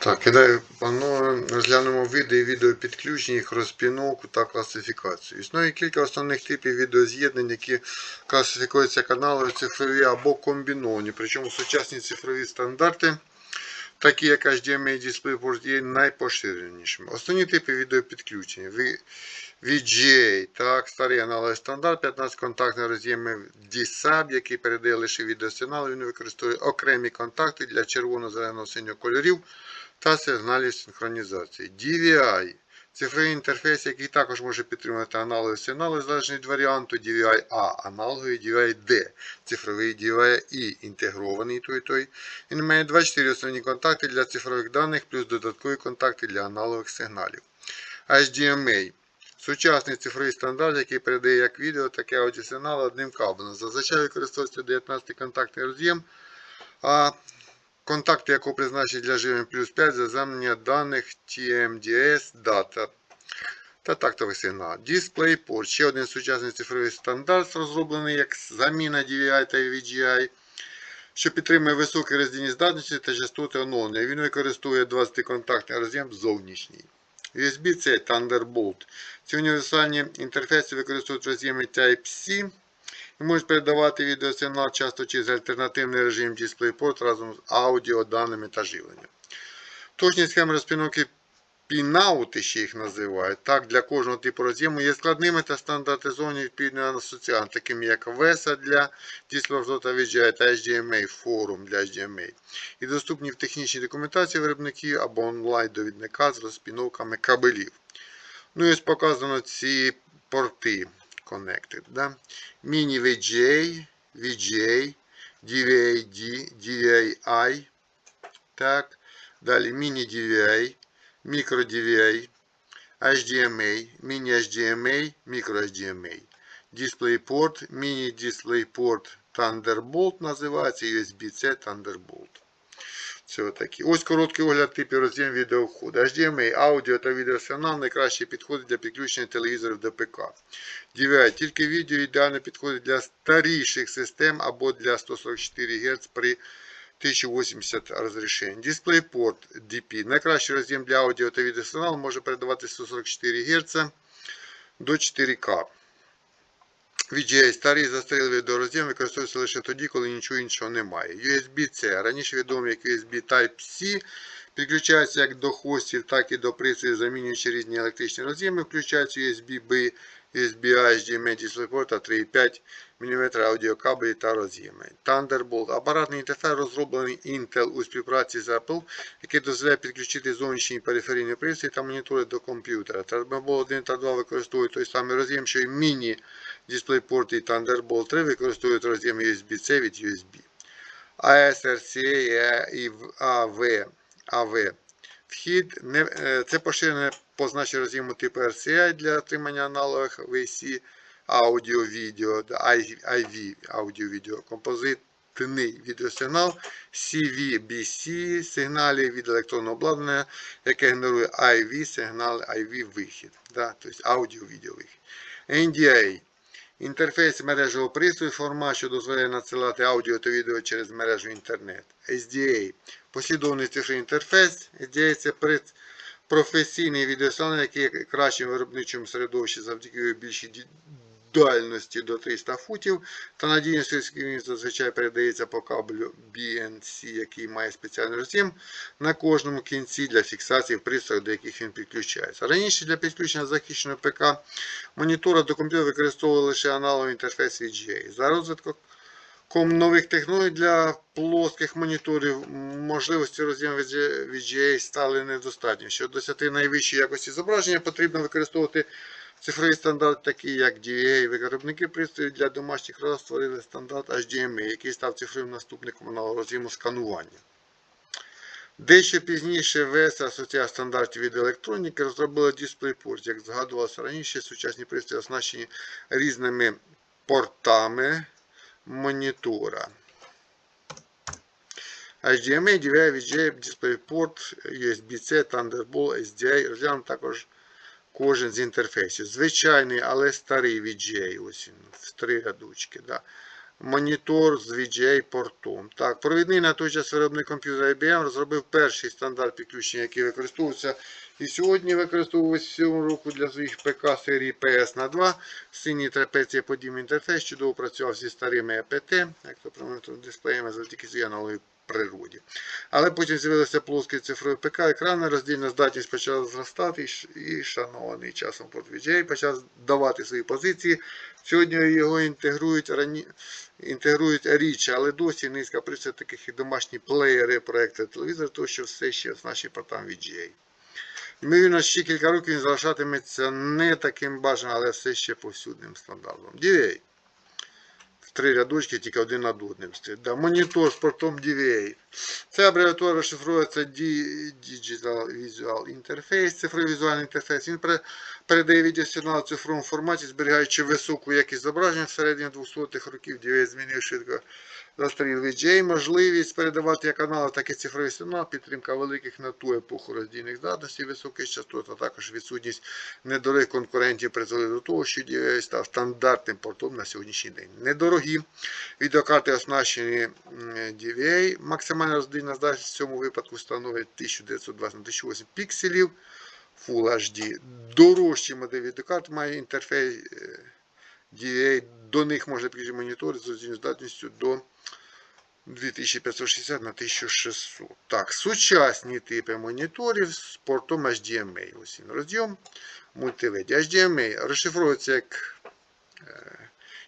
Так, кидаю пано, розглянемо види і відеопідключень, їх розпіновку та класифікацію. Існує кілька основних типів відеоз'єднань, які класифікуються каналами цифрові або комбіновані. Причому сучасні цифрові стандарти, такі як HDMI DisplayPort, є найпоширенішими. Основні типи відеопідключення. VGA, так, старий аналог стандарт, 15 контактних роз'ємів DSAB, який передає лише відеосигнал. Він використовує окремі контакти для червоно-зеленого синього кольорів та сигналів синхронізації. DVI цифровий інтерфейс, який також може підтримувати аналоги сигналу, залежно від варіанту DVI-A, аналоги DVI-D, цифровий DVI-E, інтегрований той той. Він має 24 основні контакти для цифрових даних, плюс додаткові контакти для аналогових сигналів. HDMA Сучасний цифровий стандарт, який передає як відео, так і аудіосигнал одним кабелем. Зазвичай використовується 19 контактний роз'єм, а контакти, якого призначені для живлення плюс 5 заземлення даних TMDS дата та тактовий сигнал. DisplayPort ще один сучасний цифровий стандарт, розроблений як заміна DVI та VGI, що підтримує високі роздільні здатності та частоти оновлення. Він використовує 20-контактний роз'єм зовнішній. USB-C Thunderbolt. Ці універсальні інтерфейси використовують роз'єми Type-C і можуть передавати відеосигнал часто через альтернативний режим DisplayPort разом з аудіо, даними та живленням. Точні схеми розпіновки пінаути ще їх називають. Так, для кожного типу роз'єму є складними та стандартизовані відповідно асоціанти, такими як VESA для DisplayPort та VGI та HDMI форум для HDMI. І доступні в технічній документації виробників або онлайн-довідника з розпіновками кабелів. Ну і ось показано ці порти Connected. Да? Mini VGA, VGA, DVI-D, DVI-I. Так. Далі Mini DVI, Micro DVI, HDMI, Mini HDMI, Micro HDMI. DisplayPort, Mini DisplayPort Thunderbolt називається USB-C Thunderbolt. Це отакі. Ось короткий огляд типів роз'єм відеовходу. HDMI, аудіо та відеосигнал найкраще підходить для підключення телевізорів до ПК. DVI. Тільки відео ідеально підходить для старіших систем або для 144 Гц при 1080 розрішень. DisplayPort DP. Найкращий роз'єм для аудіо та відеосигналу може передавати 144 Гц до 4К. VGA старий застарілий відеороз'єм використовується лише тоді, коли нічого іншого немає. USB-C, раніше відомий як USB Type-C, підключається як до хостів, так і до пристроїв, замінюючи різні електричні роз'єми, включаються USB-B, USB-A, HDMI, DisplayPort та 3,5 мм аудіокабелі та роз'єми. Thunderbolt апаратний інтерфейс розроблений Intel у співпраці з Apple, який дозволяє підключити зовнішні периферійні пристрої та монітори до комп'ютера. Thunderbolt 1 та 2 використовують той самий роз'єм, що й міні DisplayPort і Thunderbolt 3 використовують роз'єм USB-C від USB. ASRCA і AV, AV. Вхід не, е, це поширене позначення роз'єму типу RCA для отримання аналогів VC, аудіо, відео, IV, аудіо, відео, композитний відеосигнал, CVBC сигналі від електронного обладнання, яке генерує IV сигнал, IV вихід, да, тобто аудіо-відео вихід. NDA Інтерфейс мережевого пристрою формат, що дозволяє надсилати аудіо та відео через мережу інтернет. SDA. Послідовний цифровий інтерфейс. SDA це професійний відеосигнал, який є кращим виробничим середовищі завдяки його більшій дальності до 300 футів та надійності, оскільки він зазвичай передається по кабелю BNC, який має спеціальний роз'єм на кожному кінці для фіксації пристроїв, до яких він підключається. Раніше для підключення захищеного ПК монітора до комп'ютера використовували лише аналоговий інтерфейс VGA. За розвитком нових технологій для плоских моніторів можливості роз'єму VGA стали недостатні. Щоб досягти найвищої якості зображення, потрібно використовувати цифровий стандарт, такий як DVA. Виробники пристроїв для домашніх розраз створили стандарт HDMI, який став цифровим наступником аналогу роз'єму сканування. Дещо пізніше ВС Асоціація стандартів від електроніки розробила DisplayPort. Як згадувалося раніше, сучасні пристрої оснащені різними портами монітора. HDMI, DVI, VGA, DisplayPort, USB-C, Thunderbolt, SDI. Розглянемо також кожен з інтерфейсів. Звичайний, але старий VGA. Ось він, в три рядочки. Да. монітор з VGA портом. Так, провідний на той час виробник комп'ютера IBM розробив перший стандарт підключення, який використовувався і сьогодні використовується цього року для своїх ПК серії PS на 2. Синій трапеція подібний інтерфейс чудово працював зі старими АПТ, як то промовити дисплеями, але тільки з аналогів природі. Але потім з'явилися плоскі цифрові ПК, екрани, роздільна здатність почала зростати, і шанований часом порт VGA почав давати свої позиції. Сьогодні його інтегрують рані... інтегрують рідше, але досі низка працює таких і домашні плеєри, проекти телевізор, то що все ще з нашим портом VGA. Ймовірно, ще кілька років він залишатиметься не таким бажаним, але все ще повсюдним стандартом. DVA. В Три рядочки, тільки один над одним стоїть. Да, монітор з портом DVA. Ця абревіатура розшифровується Digital Visual Interface, цифровий візуальний інтерфейс. Він пере- передає відеосигнал в цифровому форматі, зберігаючи високу якість зображення всередині 200-х років. DVA змінив швидко застріл VGA, можливість передавати як канали, так і цифровий сигнал, підтримка великих на ту епоху роздільних здатностей високих частот, а також відсутність недорогих конкурентів призвели до того, що DVI став стандартним портом на сьогоднішній день. Недорогі відеокарти оснащені DVA. Максимальна роздільна здатність в цьому випадку становить 1920 на 1008 пікселів Full HD. Дорожчі моделі відеокарт має інтерфейс До них можна підключити монітори з здатністю до 2560 на 1600. Так, сучасні типи моніторів з портом HDMI. Ось він розйом. Мультиведі. HDMI розшифровується як е,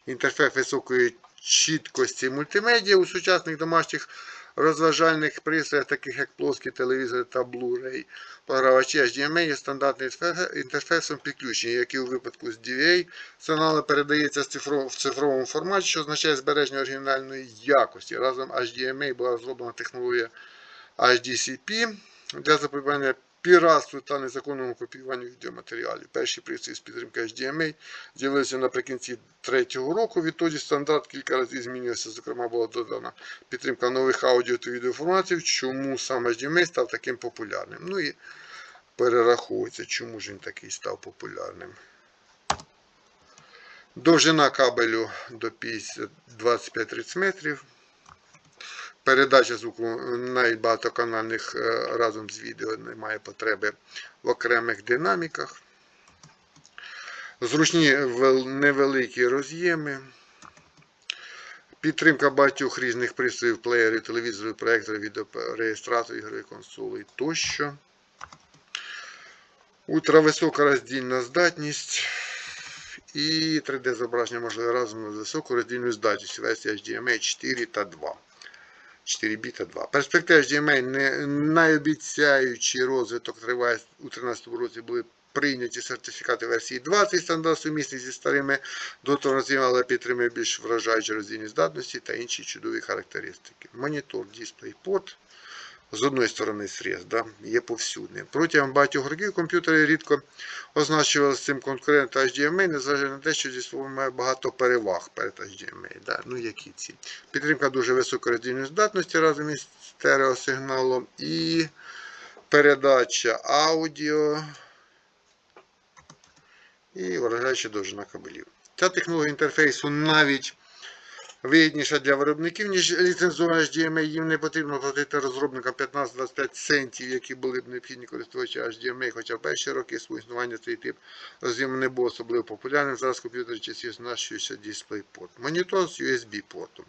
інтерфейс високої чіткості мультимедіа у сучасних домашніх розважальних пристроях, таких як плоский телевізор та Blu-ray. Програвачі HDMI є стандартним інтерфе- інтерфейсом підключення, який у випадку з DVA сигнал передається в цифровому форматі, що означає збереження оригінальної якості. Разом HDMI була розроблена технологія HDCP для запобігання піратству та незаконному копіюванню відеоматеріалів. Перші пристрої з підтримки HDMI з'явилися наприкінці третього року. Відтоді стандарт кілька разів змінювався. Зокрема, була додана підтримка нових аудіо та відеоформатів. Чому саме HDMI став таким популярним? Ну і перераховується, чому ж він такий став популярним. Довжина кабелю до 50 25-30 метрів. Передача звуку навіть багатоканальних е, разом з відео немає потреби в окремих динаміках. Зручні невеликі роз'єми. Підтримка багатьох різних пристроїв, плеєрів, телевізорів, проєкторів, відеореєстраторів, ігрових консолей тощо. Ультрависока роздільна здатність. І 3D зображення можливе разом з високою роздільною здатністю версії HDMI 4 та 2. 4 біта 2. Перспектива HDMI не найобіцяючий розвиток триває у 2013 році були прийняті сертифікати версії 20 стандарт сумісні зі старими доторозів, але підтримує більш вражаючі роздільні здатності та інші чудові характеристики. Монітор, дисплей, порт. З одної сторони срез, да, є повсюдним. Протягом багатьох років комп'ютери рідко означували з цим конкурент HDMI, незважаючи на те, що зі собою має багато переваг перед HDMI. Да. Ну, які ці. Підтримка дуже високої роздільної здатності разом із стереосигналом і передача аудіо і вражаюча довжина кабелів. Ця технологія інтерфейсу навіть вигідніша для виробників, ніж ліцензована HDMI. Їм не потрібно платити розробникам 15-25 центів, які були б необхідні користувачі HDMI, хоча в перші роки свого існування цей тип роз'єму не був особливо популярним. Зараз комп'ютери часів оснащуються DisplayPort. Монітор з USB-портом.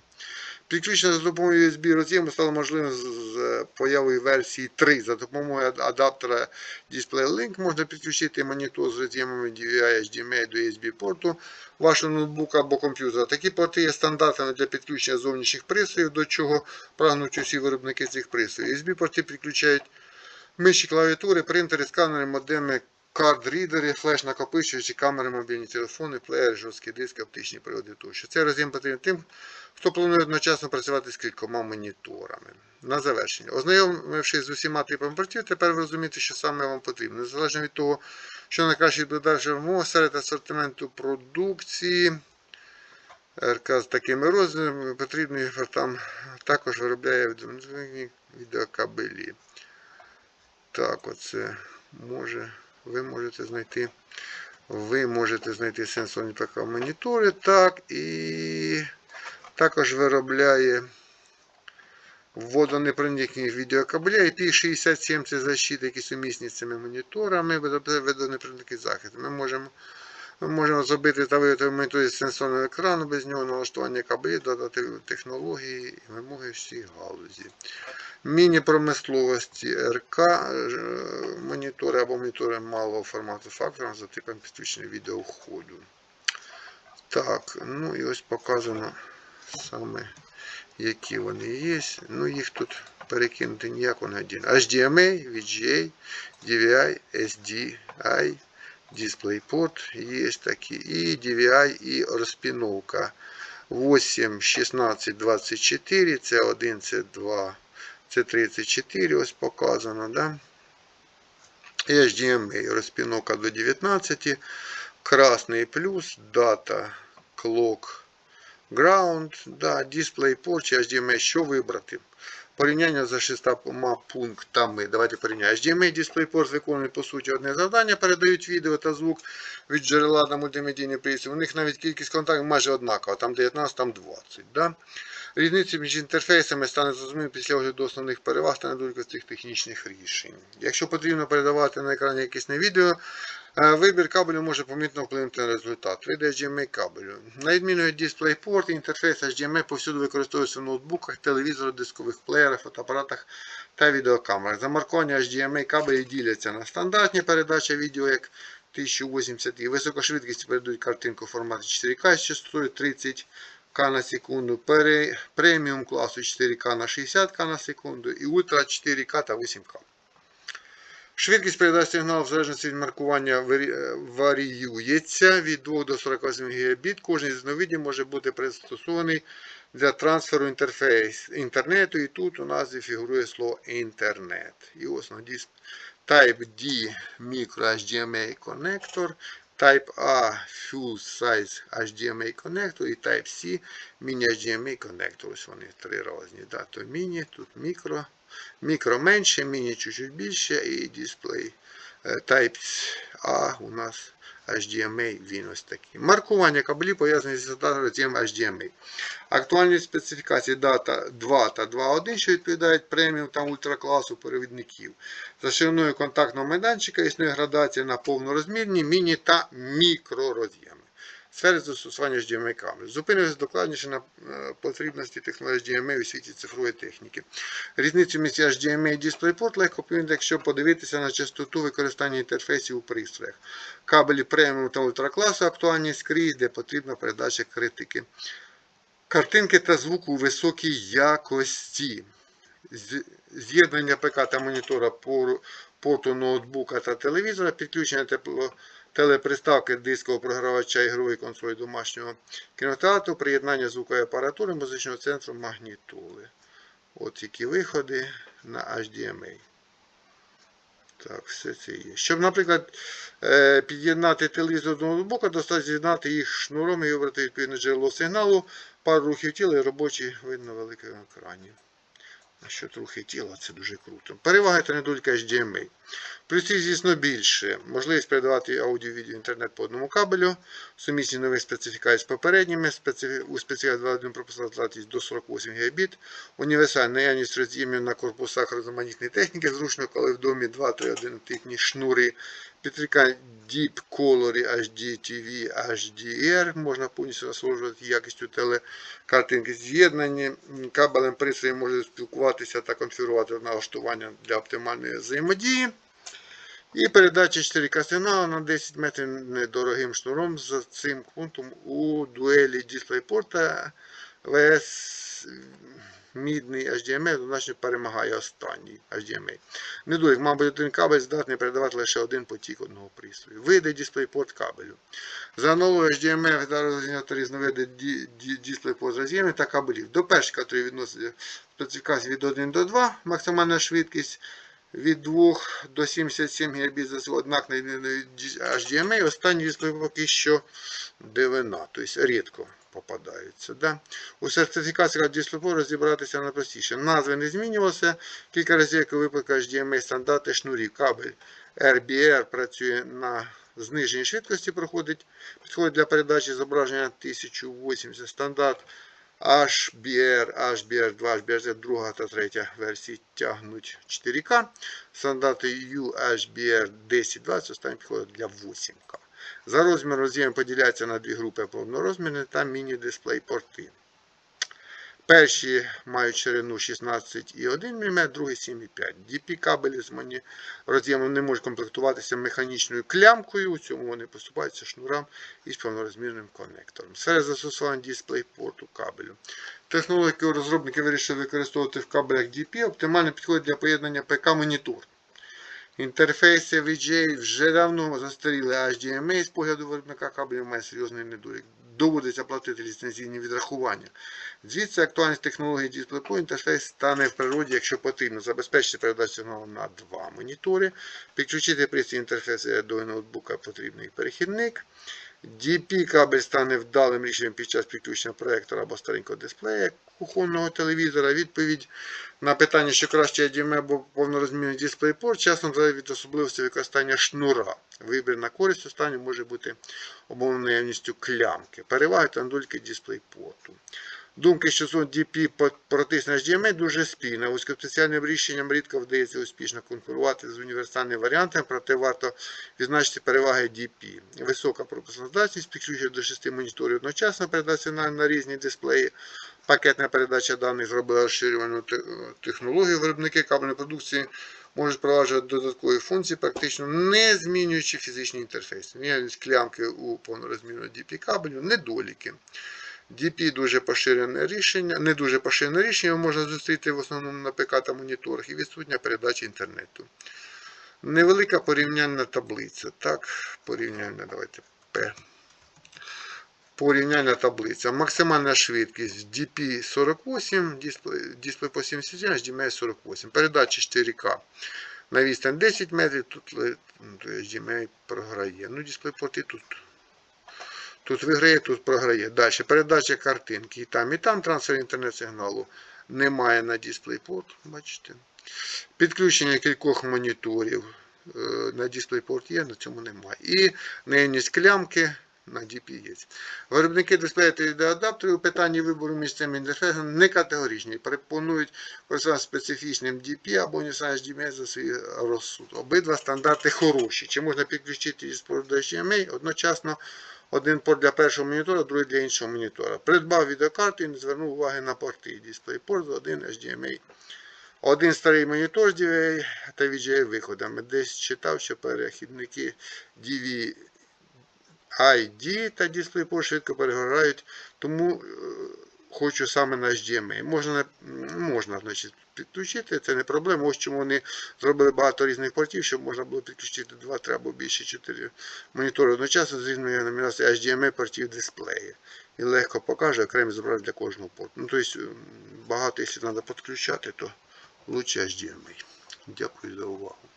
Підключення за допомогою USB роз'єму стало можливим з- з появою версії 3. За допомогою ад- адаптера DisplayLink можна підключити монітор з роз'ємами DVI HDMI до USB-порту вашого ноутбука або комп'ютера. Такі порти є стандартами для підключення зовнішніх пристроїв, до чого прагнуть усі виробники цих пристроїв. USB-порти підключають миші клавіатури, принтери, сканери, модеми, карт-рідери, флеш-накопичувачі, камери, мобільні телефони, плеєри, жорсткі диски, оптичні приводи тощо. Цей роз'єм потрібен тим, хто планує одночасно працювати з кількома моніторами. На завершення. Ознайомившись з усіма типами портів, тепер ви розумієте, що саме вам потрібно. Незалежно від того, що найкраще додержує вимог серед асортименту продукції. РК з такими розмірами потрібний там також виробляє відеокабелі. Так, оце може, ви можете знайти. Ви можете знайти сенсорні монітори. Так, і Також виробляє водонепроникні відеокабеля IP67 це защита, які сумісні з цими моніторами, водонепроникний захист. Ми можемо ми можемо зробити та виготовити монітори з сенсорного екрану, без нього налаштування кабелів, додати технології і вимоги всіх галузі. Міні-промисловості РК монітори або монітори малого формату фактором за типом підключення відеовходу. Так, ну і ось показано саме які вони є. Ну їх тут перекинути ніяк вони один. HDMI, VGA, DVI, SDI, DisplayPort є такі. І DVI, і розпіновка. 8, 16, 24, це 1, це 2, це 34, ось показано, да? І HDMI, розпіновка до 19, красний плюс, дата, clock, ground, да, DisplayPort чи HDMI, що вибрати. Порівняння за шістьма пунктами. Давайте порівняємо. HDMI DisplayPort виконують по суті одне завдання, передають відео та звук від джерела на мультимедійний пристрій. У них навіть кількість контактів майже однакова, там 19, там 20. Да? Різниця між інтерфейсами стане зрозуміло після огляду основних переваг та недоліків технічних рішень. Якщо потрібно передавати на екрані якесь не відео, е, вибір кабелю може помітно вплинути на результат. Вийде HDMI кабелю. На відміну від DisplayPort, інтерфейс HDMI повсюди використовується в ноутбуках, телевізорах, дискових плеєрах, фотоапаратах та відеокамерах. Замаркування HDMI кабелі діляться на стандартні передачі відео, як 1080 і високошвидкість передають картинку в форматі 4К з частотою 30 К на секунду, преміум класу 4К на 60К на секунду і ультра 4К та 8К. Швидкість передачі сигналу в залежності від маркування е, варіюється від 2 до 48 Гбіт. Кожен з новидів може бути пристосований для трансферу інтерфейс інтернету. І тут у нас фігурує слово інтернет. І ось на Type D Micro HDMI коннектор. Type A Fuel Size HDMI коннектор і Type C Mini HDMI коннектор. Ось вони три різні. Да, то міні, тут мікро. Мікро менше, міні чуть-чуть більше і дисплей е, Type A у нас HDMI він ось такий. Маркування кабелів пов'язані з роз'єм HDMI. Актуальні специфікації дата 2 та 2.1, що відповідають преміум та ультракласу перевідників. За шириною контактного майданчика існує градація на повнорозмірні, міні та мікророз'єми. Сфери застосування HDMI камер. Зупинилися докладніше на е, потрібності технології HDMI у світі цифрової техніки. Різницю між HDMI і DisplayPort легко помітити, якщо подивитися на частоту використання інтерфейсів у пристроях. Кабелі преміум та ультракласу актуальні скрізь, де потрібна передача критики. Картинки та звуку у високій якості. З'єднання ПК та монітора порту ноутбука та телевізора, підключення тепло, телеприставки дискового програвача ігрової консолі домашнього кінотеатру, приєднання звукової апаратури музичного центру магнітоли. От які виходи на HDMI. Так, все це є. Щоб, наприклад, е, під'єднати телевізор до ноутбука, достатньо з'єднати їх шнуром і вибрати відповідне джерело сигналу, пару рухів тіла і робочий видно на великому екрані. А що трохи тіла, це дуже круто. Переваги та недоліки HDMI. Плюсів, звісно, більше. Можливість передавати аудіо, відео, інтернет по одному кабелю. Сумісні нові специфікації з попередніми. Специфі- У специфікації 2.1 пропускна здатність до 48 Гбіт. Універсальна наявність роз'ємів на корпусах різноманітної техніки. Зручно, коли в домі 2-3 однотипні шнури. Підтримка Deep Color HDTV HDR. Можна повністю насолоджувати якістю телекартинки. З'єднані кабелем пристрої може спілкуватися та конфігурувати налаштування для оптимальної взаємодії. І передача 4К сигналу на 10 метрів недорогим шнуром з цим пунктом у дуелі DisplayPort та VS мідний HDMI значно перемагає останній HDMI. Недолік, мабуть, один кабель здатний передавати лише один потік одного пристрою. Види DisplayPort кабелю. За аналогою HDMI зараз розглянути різновиди ді- роз'ємів та кабелів. До першої категорії відноситься специфікації від 1 до 2, максимальна швидкість від 2 до 77 Гбіт за секунду, однак на HDMI, останні дисплей поки що дивина, тобто рідко попадаються. Да? У сертифікаціях DisplayPort розібратися найпростіше. Назви не змінювалися, кілька разів, як у випадку HDMI стандарти шнурів. Кабель RBR працює на зниженій швидкості, проходить, підходить для передачі зображення 1080 стандарт HBR, HBR2, HBR, друга та третя версії тягнуть 4К. Стандарти UHBR 1020, останній підходить для 8К. За розміром роз'єм поділяється на дві групи повнорозмірні та міні-дисплей порти. Перші мають ширину 16,1 мм, другі 7,5 DP кабелі з роз'ємом не можуть комплектуватися механічною клямкою, у цьому вони поступаються шнурам із повнорозмірним конектором. Серед застосувань DisplayPort кабелю. Технологію розробники вирішили використовувати в кабелях DP, оптимально підходить для поєднання ПК-монітор. Інтерфейси VGA вже давно застаріли HDMI з погляду виробника кабелів має серйозний недолік. Доводиться платити ліцензійні відрахування. Звідси актуальність технології DisplayPort інтерфейс стане в природі, якщо потрібно забезпечити передачу сигналу на два монітори, підключити пристрій інтерфейсу до ноутбука потрібний перехідник. DP кабель стане вдалим рішенням під час підключення проєктора або старенького дисплея кухонного телевізора. Відповідь на питання, що краще HDMI або повнорозмірний дисплейпорт, часом залежить від особливості використання шнура. Вибір на користь останнього може бути обумовлений наявністю клямки. Переваги та недоліки DisplayPort. Думки, що сон DP протисне HDMI дуже спільна. Вузькоспеціальним рішенням рідко вдається успішно конкурувати з універсальним варіантом, проте варто відзначити переваги DP. Висока пропускна здатність, підключення до 6 моніторів одночасно передати на різні дисплеї. Пакетна передача даних зробила розширювану технологію. Виробники кабельної продукції можуть впроваджувати додаткові функції, практично не змінюючи фізичний інтерфейс. Клямки у повнорозмірного DP кабелю, недоліки. DP дуже поширене рішення, не дуже поширене рішення можна зустріти в основному на ПК та моніторах і відсутня передача інтернету. Невелика порівняльна таблиця. Так, порівняльна, давайте P. Порівняльна таблиця. Максимальна швидкість DP 48, дисплей, дисплей по 77, HDMI 48. Передача 4К. На відстань 10 метрів, тут ли- ну, HDMI програє. Ну, дисплей-порти тут Тут виграє, тут програє. Далі передача картинки. І там, і там трансфер інтернет-сигналу немає на DisplayPort. Бачите. Підключення кількох моніторів е, на DisplayPort є, на цьому немає. І наявність клямки на DP є. Виробники дисплею та відеоадаптерів у питанні вибору між цим інтерфейсом не категоричні. Пропонують користуватися специфічним DP або універсальним HDMI за свій розсуд. Обидва стандарти хороші. Чи можна підключити до HDMI одночасно один порт для першого монітора, другий для іншого монітора. Придбав відеокарту і не звернув уваги на порти. DisplayPort один HDMI. Один старий монітор з DVA та VGA виходами. Десь читав, що перехідники DVI та DisplayPort швидко перегорають, тому е, хочу саме на HDMI. Можна, можна значить, підключити, це не проблема. Ось чому вони зробили багато різних портів, щоб можна було підключити 2, 3 або більше 4 монітори одночасно з різною номінацією HDMI портів дисплею. І легко покаже окремі зображення для кожного порту. Ну, тобто, багато, якщо треба підключати, то лучше HDMI. Дякую за увагу.